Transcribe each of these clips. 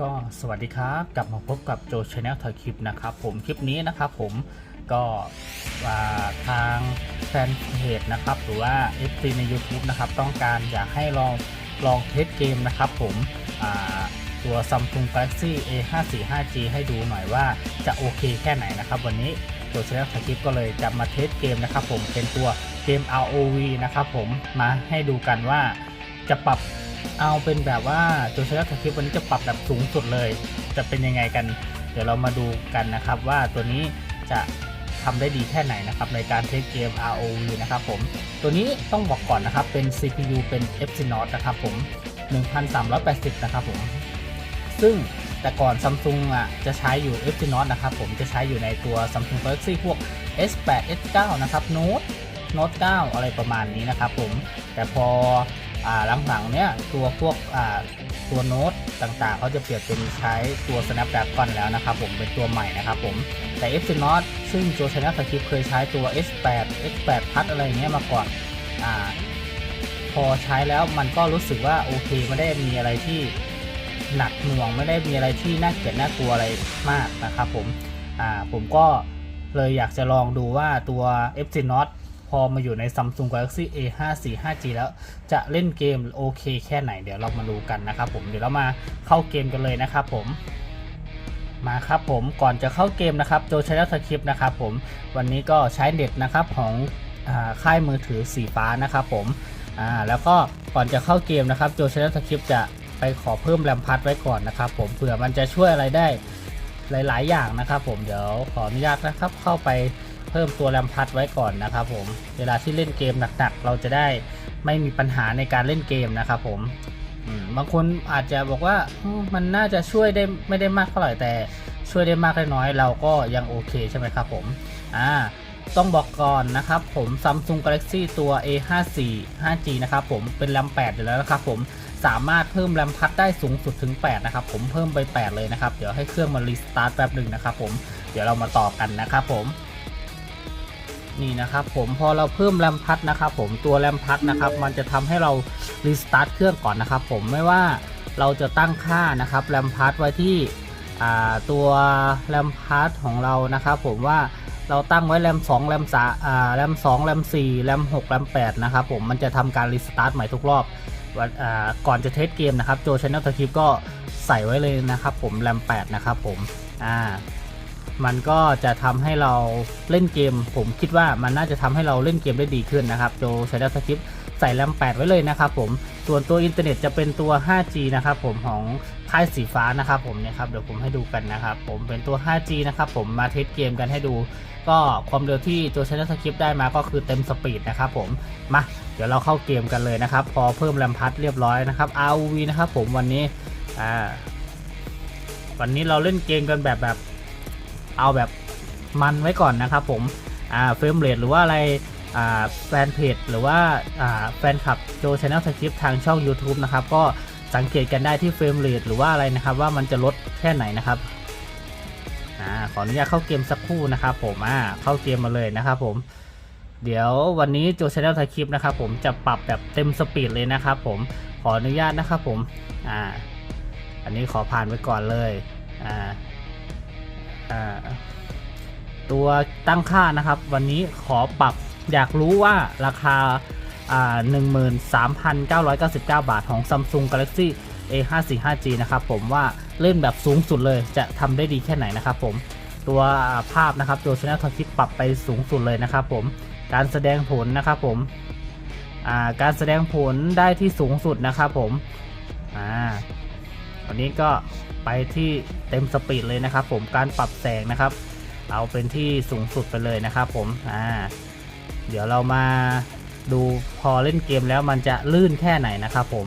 ก็สวัสดีครับ กลับมาพบกับโจชแนลถ่ายคลิปนะครับ ผมคลิปนี้นะครับผมก็ทางแฟนเพจนะครับ หรือว่า f อใน YouTube นะครับ ต้องการอยากให้ลองลองเทสเกมนะครับ ผมตัว Samsung Galaxy A545G ให้ดูหน่อยว่าจะโอเคแค่ไหนนะครับ วันนี้โจชแนลถ่ายคลิปก็เลยจะมาเทสเกมนะครับผมเป็นตัวเกม ROV นะครับผมมาให้ดูกันว่าจะปรับ เอาเป็นแบบว่าตัวเชลล์คลิปวันนี้จะปรับแบบสูงสุดเลย จะเป็นยังไงกัน เดี๋ยวเรามาดูกันนะครับ ว่าตัวนี้จะทำได้ดีแค่ไหนนะครับในการเทสเกม ROV นะครับผม ตัวนี้ต้องบอกก่อนนะครับเป็น CPU เป็น Exynos นะครับผม 1380 นะครับผม ซึ่งแต่ก่อน Samsung อะจะใช้อยู่ Exynos นะครับผมจะใช้อยู่ในตัว Samsung Galaxy พวก S8 S9 นะครับ Note Note 9 อะไรประมาณนี้นะครับผม แต่พอ หลังๆเนี้ยตัวพวกตัวโน้ตต่างๆ เขาจะเปลี่ยนเป็นใช้ตัว Snapdragon แล้วนะครับผมเป็นตัวใหม่นะครับผมแต่ Exynos ซึ่งตัว China สคริปเคยใช้ตัว S8 S8 พัดอะไรอย่างเงี้ยมาก่อนอ่าพอใช้แล้วมันก็รู้สึกว่าโอเคไม่ได้มีอะไรที่หนักหน่วงไม่ได้มีอะไรที่น่าเกลียดน่ากลัวอะไรมากนะครับผมอ่าผมก็เลยอยากจะลองดูว่าตัว Exynos อมาอยู่ใน Samsung Galaxy A545G แล้วจะเล่นเกมโอเคแค่ไหนเดี๋ยวเรามาดูกันนะครับผมเดี๋ยวเรามาเข้าเกมกันเลยนะครับผมมาครับผมก่อนจะเข้าเกมนะครับโจชแนลสคริปต์นะครับผมวันนี้ก็ใช้เน็ตนะครับของอค่ายมือถือสีฟ้านะครับผมแล้วก็ก่อนจะเข้าเกมนะครับโจชแนลสคริปต์จะไปขอเพิ่มแรมพัดไว้ก่อนนะครับผมเผื่อมันจะช่วยอะไรได้หลาย ๆ อย่างนะครับผมเดี๋ยวขออนุญาตนะครับเข้าไป เพิ่มตัวแรมพัดไว้ก่อนนะครับผมเวลาที่เล่นเกมหนักๆ เราจะได้ไม่มีปัญหาในการเล่นเกมนะครับผมบางคนอาจจะบอกว่ามมันน่าจะช่วยได้ไม่ได้มากเท่าไหร่แต่ช่วยได้มากได้น้อยเราก็ยังโอเคใช่ไหมครับผมอ่าต้องบอกก่อนนะครับผม Samsung Galaxy ตัว A54 5G นะครับผมเป็นแรม8อยู่แล้วนะครับผมสามารถเพิ่มแรมพัดได้สูงสุดถึง 8 นะครับผมเพิ่มไป 8 เลยนะครับ เดี๋ยวให้เครื่องมันรีสตาร์ทแป๊บหนึ่งนะครับผมเดี๋ยวเรามาต่อกันนะครับผม นี่นะครับผมพอเราเพิ่มแรมพัดนะครับผมตัวแรมพัดนะครับมันจะทำให้เรารีสตาร์ทเครื่องก่อนนะครับผมไม่ว่าเราจะตั้งค่านะครับแรมพัดไว้ที่ตัวแรมพัดของเรานะครับผมว่าเราตั้งไว้แรม2แรม3อ่าแรม2แรม4แรม6แรม8นะครับผมมันจะทำการรีสตาร์ทใหม่ทุกรอบก่อนจะเทสเกมนะครับโจชแนลตะคลิปก็ใส่ไว้เลยนะครับผมแรม8นะครับผมอ่า มันก็จะทำให้เราเล่นเกม ผมคิดว่ามันน่าจะทำให้เราเล่นเกมได้ดีขึ้นนะครับโจใช้ดัสคริปใส่แรม 8 ไว้เลยนะครับผม ส่วนตัวอินเทอร์เน็ตจะเป็นตัว 5G นะครับผมของค่ายสีฟ้านะครับผมเนี่ยครับเดี๋ยวผมให้ดูกันนะครับผมเป็นตัว 5G นะครับผมมาเทสเกมกันให้ดู ก็ความเร็วที่โจใช้ดัสคริปได้มาก็คือเต็มสปีดนะครับผมมาเดี๋ยวเราเข้าเกมกันเลยนะครับ พอเพิ่มแรมพัดเรียบร้อยนะครับ ROV นะครับผมวันนี้อ่าวันนี้เราเล่นเกมกันแบบแบบ เอาแบบมันไว้ก่อนนะครับผมอ่าเฟรมเรทหรือว่าอะไรอ่าแฟนเพจหรือว่าอ่าแฟนคลับโจชแนลสคริปทางช่อง YouTube นะครับก็สังเกตกันได้ที่เฟรมเรทหรือว่าอะไรนะครับว่ามันจะลดแค่ไหนนะครับอ่าขออนุญาตเข้าเกมสักครู่นะครับผมอ่าเข้าเกมมาเลยนะครับผมเดี๋ยววันนี้โจชแนลสคริปนะครับผมจะปรับแบบเต็มสปีดเลยนะครับผมขออนุญาตนะครับผมอ่าอันนี้ขอผ่านไปก่อนเลยอ่าอ่า ตัวตั้งค่านะครับ วันนี้ขอปรับอยากรู้ว่าราคาอ่า13,999 บาทของ Samsung Galaxy A545G นะครับผมว่าเล่นแบบสูงสุดเลยจะทำได้ดีแค่ไหนนะครับผมตัวภาพนะครับตัว Channel ทอคิปปรับไปสูงสุดเลยนะครับผมการแสดงผลนะครับผมาการแสดงผลได้ที่สูงสุดนะครับผมอ่าวันนี้ก็ ไปที่เต็มสปีดเลยนะครับ ผมการปรับแสงนะครับ เอาเป็นที่สูงสุดไปเลยนะครับ ผมอ่าเดี๋ยวเรามาดูพอเล่นเกมแล้วมันจะลื่นแค่ไหนนะครับผม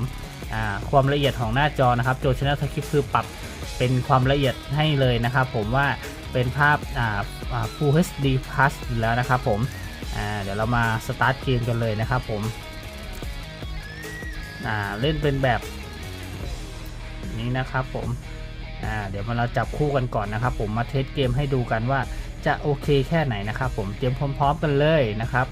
อ่าความละเอียดของหน้าจอนะครับโจชนลสคริปคือปรับเป็นความละเอียดให้เลยนะครับผมว่าเป็นภาพอ่า Full HD Plus อยู่แล้วนะครับผมอ่าเดี๋ยวเรามาสตาร์ทเกมกันเลยนะครับผมอ่าเล่นเป็นแบบนี้นะครับผม อ่าเดี๋ยวมาเราจับคู่กันก่อนนะครับ ผมมาเทสเกมให้ดูกันว่าจะโอเคแค่ไหนนะครับ ผมเตรียมพร้อมๆกันเลยนะครับ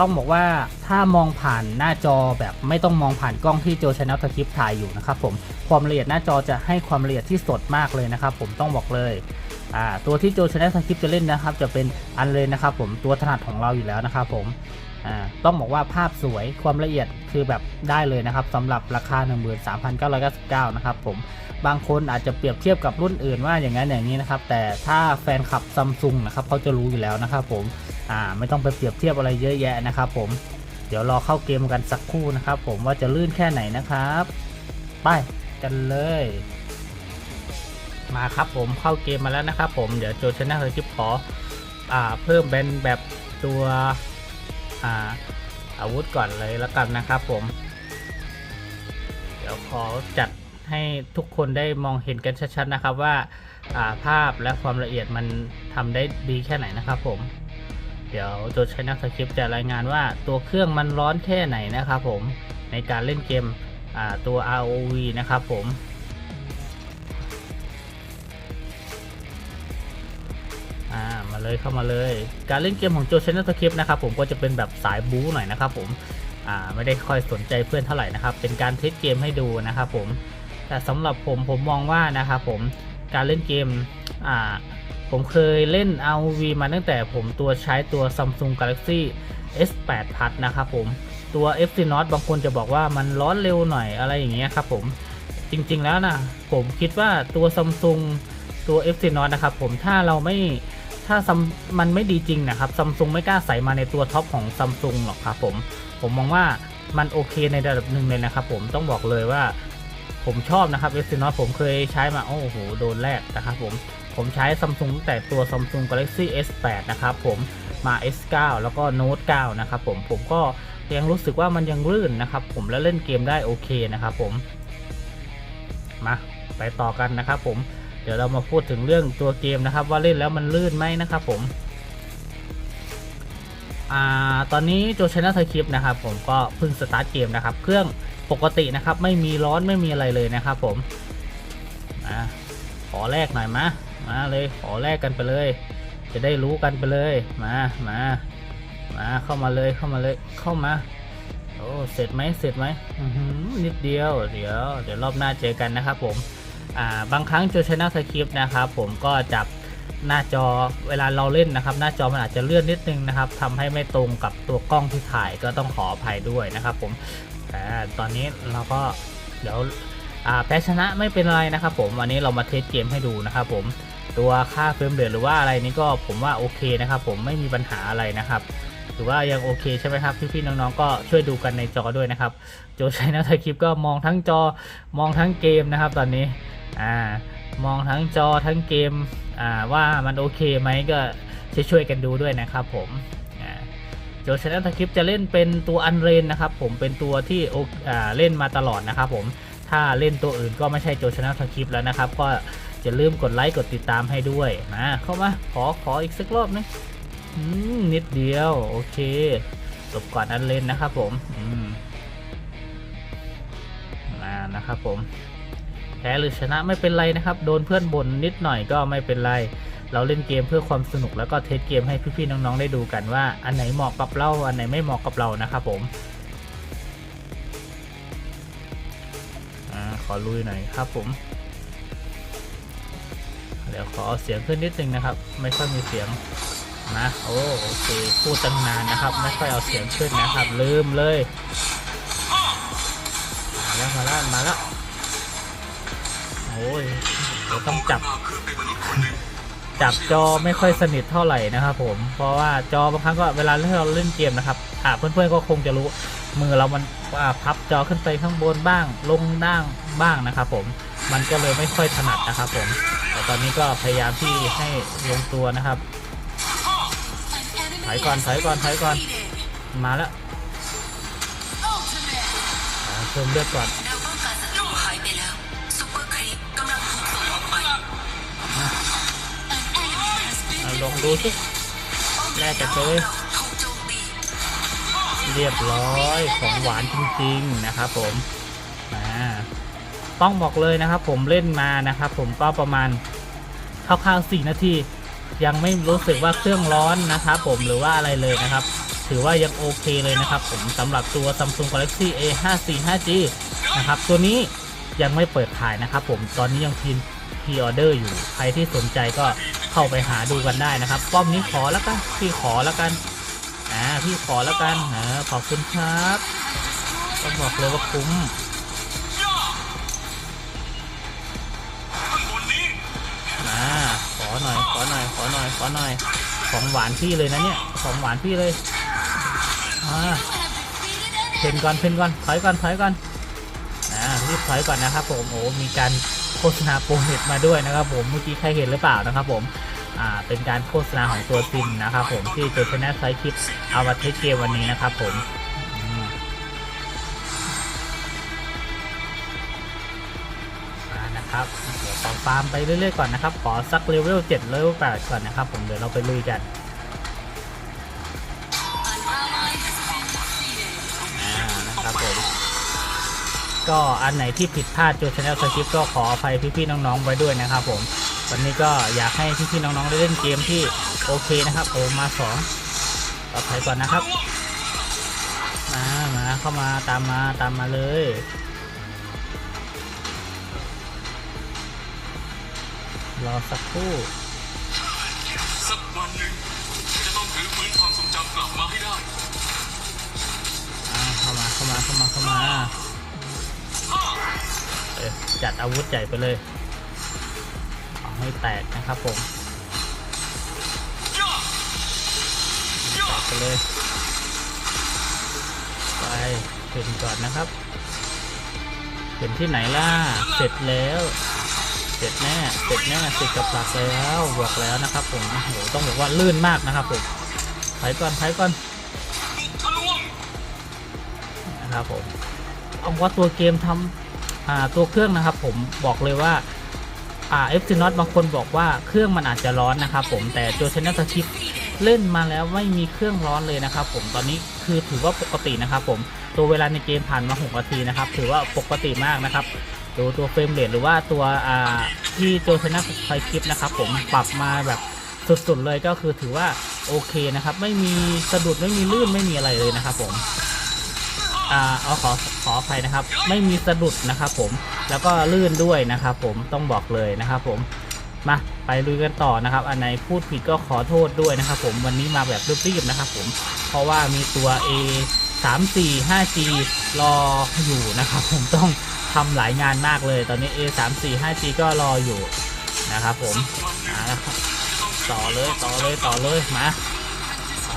ต้องบอกว่าถ้ามองผ่านหน้าจอแบบไม่ต้องมองผ่านกล้องที่โจชแนลสคริปถ่ายอยู่นะครับผมความละเอียดหน้าจอจะให้ความละเอียดที่สดมากเลยนะครับ ผมต้องบอกเลยตัวที่โจชแนลสคริปจะเล่นนะครับ จะเป็นอันเลยนะครับ ผมตัวถนัดของเราอยู่แล้วนะครับผม ต้องบอกว่าภาพสวยความละเอียดคือแบบได้เลยนะครับสำหรับราคา 13,999 นะครับผมบางคนอาจจะเปรียบเทียบกับรุ่นอื่นว่าอย่างนั้นอย่างนี้นะครับ แต่ถ้าแฟนคลับซัมซุงนะครับเขาจะรู้อยู่แล้วนะครับผมอ่าไม่ต้องไปเปรียบเทียบอะไรเยอะแยะนะครับผมเดี๋ยวรอเข้าเกมกันสักครู่นะครับ ผมว่าจะลื่นแค่ไหนนะครับ ไปกันเลย มาครับผมเข้าเกมมาแล้วนะครับผมเดี๋ยวโจชนะเฮอร์จิปขออ่าเพิ่มเป็นแบบตัวาอาวุธก่อนเลยแล้วกันนะครับผม เดี๋ยวขอจัดให้ทุกคนได้มองเห็นกันชัดๆนะครับว่าาภาพและความละเอียดมันทำได้ดีแค่ไหนนะครับผม เดี๋ยวโจทย์ใช้นักสคริปต์จะรายงานว่าตัวเครื่องมันร้อนแค่ไหนนะครับผมในการเล่นเกมตัว ROV นะครับผม เลยเข้ามาเลย การเล่นเกมของโจชแนลสคริปนะครับผมก็จะเป็นแบบสายบู๊หน่อยนะครับผมอ่าไม่ได้ค่อยสนใจเพื่อนเท่าไหร่นะครับเป็นการเทสเกมให้ดูนะครับผมแต่สำหรับผมผมมองว่านะครับผมการเล่นเกมอ่าผมเคยเล่น ROV มาตั้งแต่ผมตัวใช้ตัว Samsung Galaxy S8 Plus นะครับผมตัว FC n o t บางคนจะบอกว่ามันร้อนเร็วหน่อยอะไรอย่างเงี้ยครับผมจริงๆแล้วนะผมคิดว่าตัว Samsung ตัว FC n o t นะครับผมถ้าเราไม่ ถ้ามันไม่ดีจริงนะครับ Samsung ไม่กล้าใส่มาในตัวท็อปของ Samsung หรอกครับผมผมมองว่ามันโอเคในระดับหนึ่งเลยนะครับผมต้องบอกเลยว่า ผมชอบนะครับ FC Note ผมเคยใช้มาโอ้โหโดนแรกนะครับผมผมใช้ Samsung ตั้งแต่ตัว Samsung Galaxy S8 นะครับผมมา S9 แล้วก็ Note 9 นะครับผมผมก็ยังรู้สึกว่ามันยังลื่นนะครับผมและเล่นเกมได้โอเคนะครับผมมาไปต่อกันนะครับผม เดี๋ยวเรามาพูดถึงเรื่องตัวเกมนะครับ ว่าเล่นแล้วมันลื่นไหมนะครับผมอ่าตอนนี้โจชนะไทยคลิปนะครับผมก็เพิ่งสตาร์ทเกมนะครับ เครื่องปกตินะครับไม่มีร้อนไม่มีอะไรเลยนะครับผมอ่าขอแลกหน่อยมามาเลยขอแลกกันไปเลย จะได้รู้กันไปเลยมามามาเข้ามาเลยเข้ามาเลยเข้ามาโอ้เสร็จไหมเสร็จไหมนิดเดียวเดี๋ยว เดี๋ยวรอบหน้าเจอกันนะครับผม บางครั้งโจชนะสคริปต์นะครับผมก็จับหน้าจอเวลาเราเล่นนะครับ หน้าจอมันอาจจะเลื่อนนิดนึงนะครับทำให้ไม่ตรงกับตัวกล้องที่ถ่ายก็ต้องขออภัยด้วยนะครับผมแต่ตอนนี้เราก็เดี๋ยวแพ้ชนะไม่เป็นไรนะครับผมวันนี้เรามาเทสเกมให้ดูนะครับผมตัวค่าเฟรมเรทหรือว่าอะไรนี้ก็ผมว่าโอเคนะครับผมไม่มีปัญหาอะไรนะครับถือว่ายังโอเคใช่ไหมครับพี่ๆน้องๆก็ช่วยดูกันในจอด้วยนะครับ โจชัยนะทคลิปก็มองทั้งจอมองทั้งเกมนะครับ ตอนนี้ อ่ามองทั้งจอทั้งเกมอ่าว่ามันโอเคไหมก็ช่วยๆกันดูด้วยนะครับผมโจชนะทคลิปจะเล่นเป็นตัวอันเรนนะครับผมเป็นตัวที่เล่นมาตลอดนะครับผมถ้าเล่นตัวอื่นก็ไม่ใช่โจชนะทคลิปแล้วนะครับ ก็จะลืมกดไลค์กดติดตามให้ด้วยนะเข้ามาขอขออีกสักรอบนึงอืมนิดเดียวโอเคจบก่อนอันเลนนะครับผมมมานะครับผม พ้หรือชนะไม่เป็นไรนะครับ โดนเพื่อนบ่นนิดหน่อยก็ไม่เป็นไร เราเล่นเกมเพื่อความสนุกแล้วก็เทสเกมให้พี่ๆน้องๆได้ดูกันว่า อันไหนเหมาะกับเราอันไหนไม่เหมาะกับเรานะครับผมอขอลุยหน่อยครับผม เดี๋ยวขอเอาเสียงขึ้นนิดนึงนะครับ ไม่ค่อยมีเสียงนะโอ้โอเคพูดตั้งนานนะครับ ไม่ค่อยเอาเสียงขึ้นนะครับ ลืมเลย มาแล้วมาแล้วมาแล้ว โอ้ยเดี๋ยวต้องจับ จับจอไม่ค่อยสนิทเท่าไหร่นะครับผม เพราะว่าจอบางครั้งก็เวลาที่เราเล่นเกมนะครับ อ่าเพื่อนๆก็คงจะรู้ มือเรามันอ่าพับจอขึ้นไปข้างบนบ้าง ลงด่างบ้างนะครับผม มันก็เลยไม่ค่อยถนัดนะครับผม แต่ตอนนี้ก็พยายามที่ให้ลงตัวนะครับถอยก่อนถอยก่อนถอยก่อน มาแล้วเพิ่มเลือดก่อน ลองดูสิแรกกันเลยถูกโจมตีเรียบร้อยของหวานจริงๆนะครับผมอ่าต้องบอกเลยนะครับ ผมเล่นมานะครับ ผมก็ประมาณคร่าวๆ4นาทียังไม่รู้สึกว่าเครื่องร้อนนะครับผมหรือว่าอะไรเลยนะครับ ถือว่ายังโอเคเลยนะครับ ผมสำหรับตัว Samsung Galaxy A 5 4 5G นะครับ ตัวนี้ยังไม่เปิดขายนะครับ ผมตอนนี้ยังพิมพ์พรีออเดอร์อยู่ใครที่สนใจก็ เข้าไปหาดูกันได้นะครับ ป้อมนี้ขอแล้วกันพี่ขอแล้วกันอ่าพี่ขอแล้วกันอ่าขอบคุณครับต้องบอกเลยว่าคุ้มอ่าขอหน่อยขอหน่อยขอหน่อยขอหน่อยของหวานพี่เลยนะเนี่ยของหวานพี่เลยอ่าเพนก่อนเพนก่อนถอยก่อนถอยก่อนอ่ารีบถอยก่อนนะครับผมโอ้มีการ ฆษณาโปรเน็ตมาด้วยนะครับผม เมื่อกี้ใครเห็นหรือเปล่านะครับผมเป็นการโฆษณาของตัวซินนะครับผมที่เจอชนะไซคลิปเอามาเทสเกมวันนี้นะครับผมนะครับเดี๋ยวขอฟาร์มไปเรื่อยๆก่อนนะครับ ขอสักเลเวล7เลเวล8ก่อนนะครับผมเดี๋ยวเราไปลุยกัน ก็อันไหนที่ผิดพลาดโจชแนลสคริปก็ขออภัยพี่ๆน้องๆไว้ด้วยนะครับผมวันนี้ก็อยากให้พี่ๆน้องๆได้เล่นเกมที่โอเคนะครับโอมาสองต่อไปก่อนนะครับมามาเข้ามาตามมาตามมาเลยรอสักครู่สักวันหนึ่งจะต้องถือฟื้นความทรงจำกลับมาให้ได้เข้ามาเข้ามาเข้ามาเข้ามา จัดอาวุธใหญ่ไปเลยเอาให้แตกนะครับผมแตกไปเลย ไปถึงก่อนนะครับถึงที่ไหนล่ะ เสร็จแล้ว เสร็จแน่ เสร็จแน่เสร็จกับหลักแล้วบอกแล้วนะครับผมโอ้โหต้องบอกว่าลื่นมากนะครับผมถอยก่อนถอยก่อนนะครับผม เอาว่าตัวเกมทำอ่าตัวเครื่องนะครับ ผมบอกเลยว่าอ่าเอฟซีน็อตบางคนบอกว่าเครื่องมันอาจจะร้อนนะครับผมแต่ตัวชนลสคริปเล่นมาแล้วไม่มีเครื่องร้อนเลยนะครับผมตอนนี้คือถือว่าปกตินะครับผมตัวเวลาในเกมผ่านมา6นาทีนะครับถือว่าปกติมากนะครับดูตัวเฟรมเรทหรือว่าตัวที่ตัวชแนลสคริปนะครับผมปรับมาแบบสุดๆเลยก็คือถือว่าโอเคนะครับ ไม่มีสะดุดไม่มีลื่นไม่มีอะไรเลยนะครับผม อ่าเอาขอขออภัยนะครับ ไม่มีสะดุดนะครับผมแล้วก็ลื่นด้วยนะครับผมต้องบอกเลยนะครับผมมาไปลุยกันต่อนะครับ อันไหนพูดผิดก็ขอโทษด้วยนะครับผมวันนี้มาแบบรีบๆนะครับผมเพราะว่ามีตัว A 3 4 5 G รออยู่นะครับผมต้องทำหลายงานมากเลยตอนนี้ A 3 4 5 G ก็รออยู่นะครับผมมาแล้วครับต่อเลยต่อเลยต่อเลยมา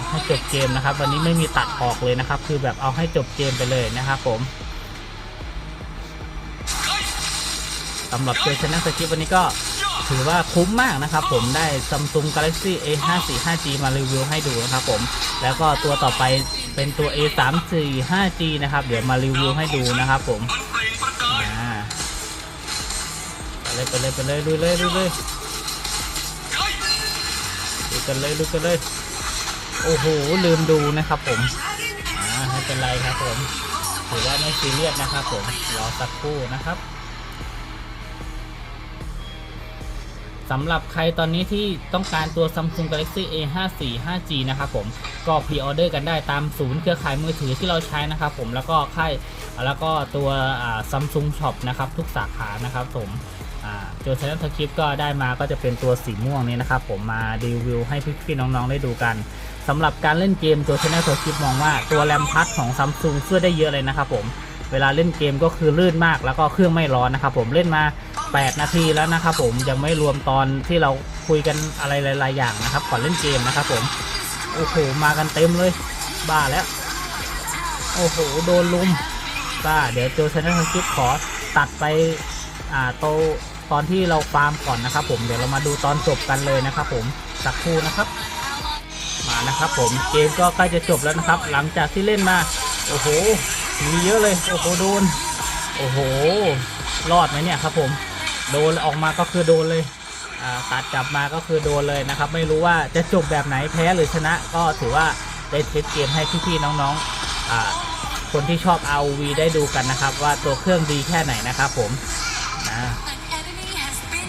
ให้จบเกมนะครับ วันนี้ไม่มีตัดออกเลยนะครับ คือแบบเอาให้จบเกมไปเลยนะครับผมสำหรับเจอชนะสกิปวันนี้ก็ถือว่าคุ้มมากนะครับผมได้ Samsung Galaxy A 5 4 5 G มารีวิวให้ดูนะครับผมแล้วก็ตัวต่อไปเป็นตัว A 3 4 5 G นะครับ เดี๋ยวมารีวิวให้ดูนะครับผมมันเลยอ่าไปเลยไปเลยไปเลยลุยเลยลุยเลยดูกันเลยดูกันเลย โอ้โห ลืมดูนะครับผมอ่าไม่เป็นไรครับผมถือว่าไม่ซีเรียสนะครับผมรอสักครู่นะครับสำหรับใครตอนนี้ที่ต้องการตัว Samsung Galaxy A 5 4 5G นะครับผมก็พรีออเดอร์กันได้ตามศูนย์เครือข่ายมือถือที่เราใช้นะครับผมแล้วก็ค่ายแล้วก็ตัวซัมซุงช็อปนะครับทุกสาขานะครับผมโจชแนลทคลิปก็ได้มาก็จะเป็นตัวสีม่วงนี้นะครับผมมารีวิวให้พี่ๆน้องๆได้ดูกัน สำหรับการเล่นเกมตัวชแนลทคลิปมองว่าตัวแรมพัดของซัมซุงช่วยได้เยอะเลยนะครับผมเวลาเล่นเกมก็คือลื่นมากแล้วก็เครื่องไม่ร้อนนะครับผมเล่นมา 8 นาทีแล้วนะครับผมยังไม่รวมตอนที่เราคุยกันอะไรหลาย ๆ อย่างนะครับ ก่อนเล่นเกมนะครับผมโอ้โหมากันเต็มเลย บ้าแล้ว โอ้โหโดนลุมก็เดี๋ยวโจชนะคลิปขอตัดไปอ่าโตตอนที่เราฟาร์มก่อนนะครับผมเดี๋ยวเรามาดูตอนจบกันเลยนะครับผมสักครู่นะครับ นะครับผมเกมก็ใกล้จะจบแล้วนะครับ หลังจากที่เล่นมา โอ้โห มีเยอะเลย โอ้โหโดน โอ้โห รอดไหมเนี่ยครับผม โดนออกมาก็คือโดนเลยตัดกลับมาก็คือโดนเลยนะครับ ไม่รู้ว่าจะจบแบบไหนแพ้หรือชนะ ก็ถือว่าได้เทสเกมให้พี่ๆน้องๆ คนที่ชอบ ROV ได้ดูกันนะครับ ว่าตัวเครื่องดีแค่ไหนนะครับผมนะ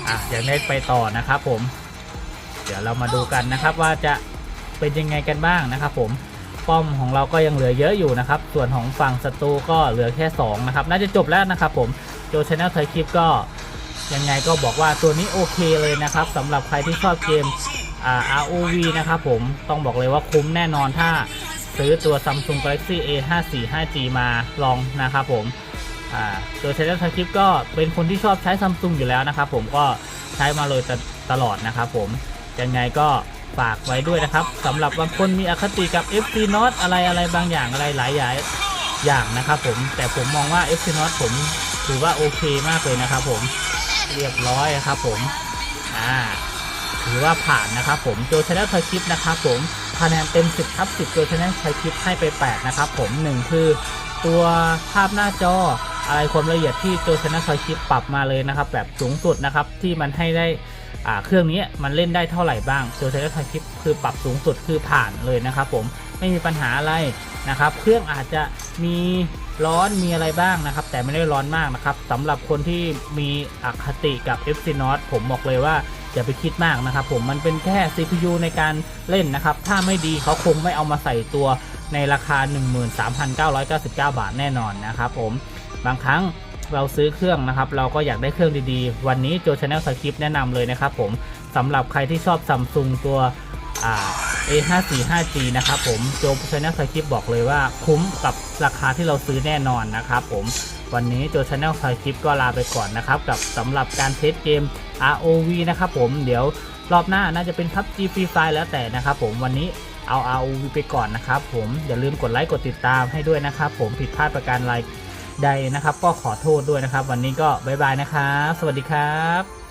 อะอย่างได้ไปต่อนะครับผม เดี๋ยวเรามาดูกันนะครับว่าจะ เป็นยังไงกันบ้างนะครับผมป้อมของเราก็ยังเหลือเยอะอยู่นะครับ ส่วนของฝั่งศัตรูก็เหลือแค่2นะครับน่าจะจบแล้วนะครับผมโจชแนลไทยคลิปก็ยังไงก็บอกว่าตัวนี้โอเคเลยนะครับสำหรับใครที่ชอบเกมอ่า ROV นะครับผมต้องบอกเลยว่าคุ้มแน่นอนถ้าซื้อตัว Samsung Galaxy A 5 4 5G มาลองนะครับผมอ่าตัวชแนลไทยคลิปก็เป็นคนที่ชอบใช้ Samsung อยู่แล้วนะครับผมก็ใช้มาเลยตตลอดนะครับผมยังไงก็ ฝากไว้ด้วยนะครับสำหรับบางคนมีอคติกับ FC Not อะไรอะไรบางอย่างอะไรหลายอย่างอย่างนะครับผมแต่ผมมองว่า FC Not ผมถือว่าโอเคมากเลยนะครับผมเรียบร้อยนะครับผมอ่าถือว่าผ่านนะครับผมโจชแนลไทยคลิปนะครับผมคะแนนเต็ม 10ทับ10โจชแนลไทยคลิปให้ไป 8 นะครับผมหนึ่งคือตัวภาพหน้าจออะไรความละเอียดที่โจชแนลไทยคลิปปรับมาเลยนะครับ แบบสูงสุดนะครับที่มันให้ได้ เครื่องนี้มันเล่นได้เท่าไหร่บ้างตัวเซตไทยคลิปคือปรับสูงสุดคือผ่านเลยนะครับผมไม่มีปัญหาอะไรนะครับ เครื่องอาจจะมีร้อนมีอะไรบ้างนะครับ แต่ไม่ได้ร้อนมากนะครับสำหรับคนที่มีอคติกับ FC n o t ผมบอกเลยว่าอย่าไปคิดมากนะครับ ผมมันเป็นแค่ CPU ในการเล่นนะครับ ถ้าไม่ดีเขาคงไม่เอามาใส่ตัวในราคา 13,999 บาทแน่นอนนะครับผมบางครั้ง เราซื้อเครื่องนะครับ เราก็อยากได้เครื่องดีๆ วันนี้โจชาแนลสคริปแนะนำเลยนะครับผมสำหรับใครที่ชอบซัมซุงตัว A545G นะครับผมโจชาแนลสคริปบอกเลยว่าคุ้มกับราคาที่เราซื้อแน่นอนนะครับผมวันนี้โจชาแนลสคริปก็ลาไปก่อนนะครับ กับสำหรับการเทสเกม ROV นะครับผมเดี๋ยวรอบหน้าน่าจะเป็น PUBG Free Fire แล้วแต่นะครับผมวันนี้เอา ROV ไปก่อนนะครับผมอย่าลืมกดไลค์กดติดตามให้ด้วยนะครับผมผิดพลาดประการใด ใดนะครับ ก็ขอโทษด้วยนะครับ วันนี้ก็บายบายนะครับ สวัสดีครับ